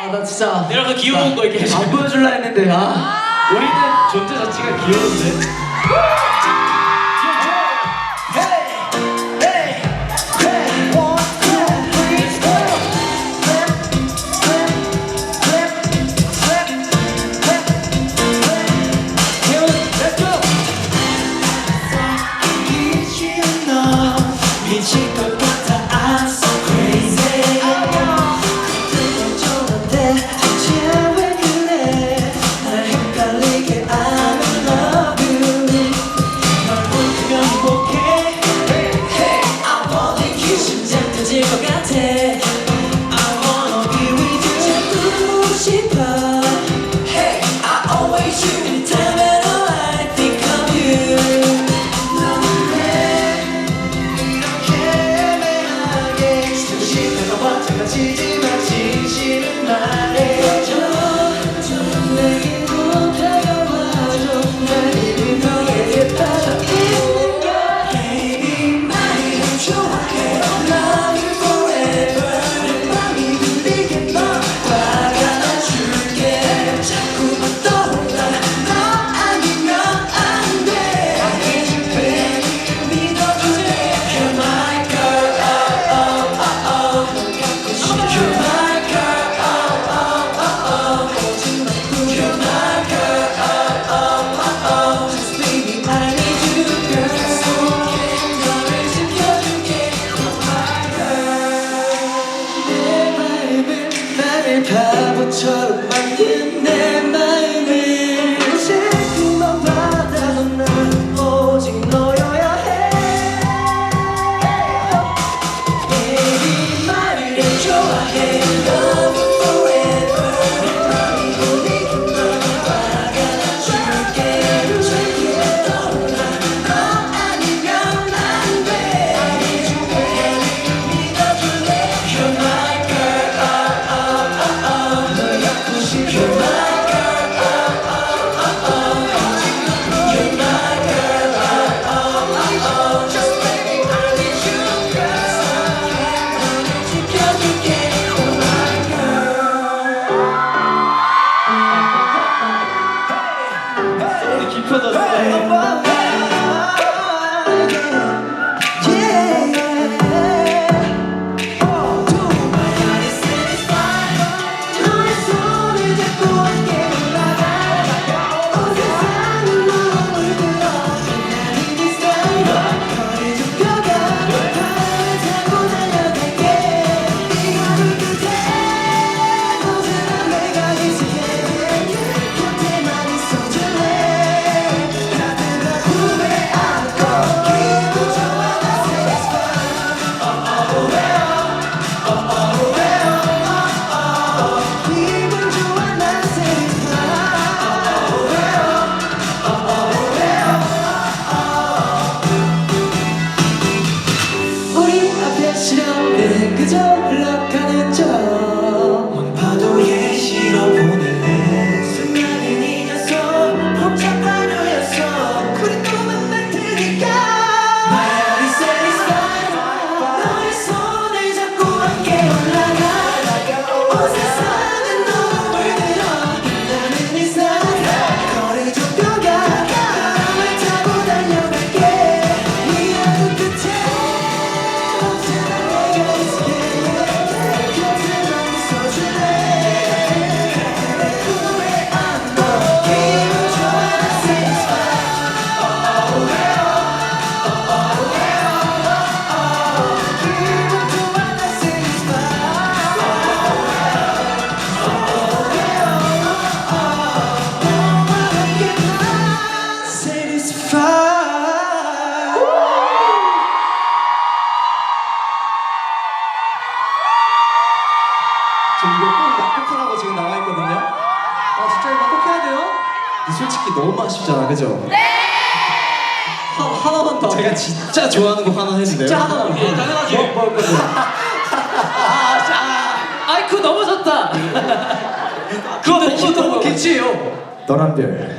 아 나 진짜 내가 그 귀여운 거 이렇게 안 보여줄라 했는데 아. 우리는 존재 자체가 귀여운데 yeah. 顺的 아 진짜 이거 꼭 해야 돼요? 솔직히 너무 아쉽잖아, 그죠? 네! 하, 하나만 더. 제가 진짜 좋아하는 곡 하나 해주세요. 진짜 하나만 더. 예, 당연하지. 뭐, 뭐, 뭐, 아, 아, 아. 아이, 그거 넘어졌다. 그 그거 너무 너무 괜찮아요. 너란 별.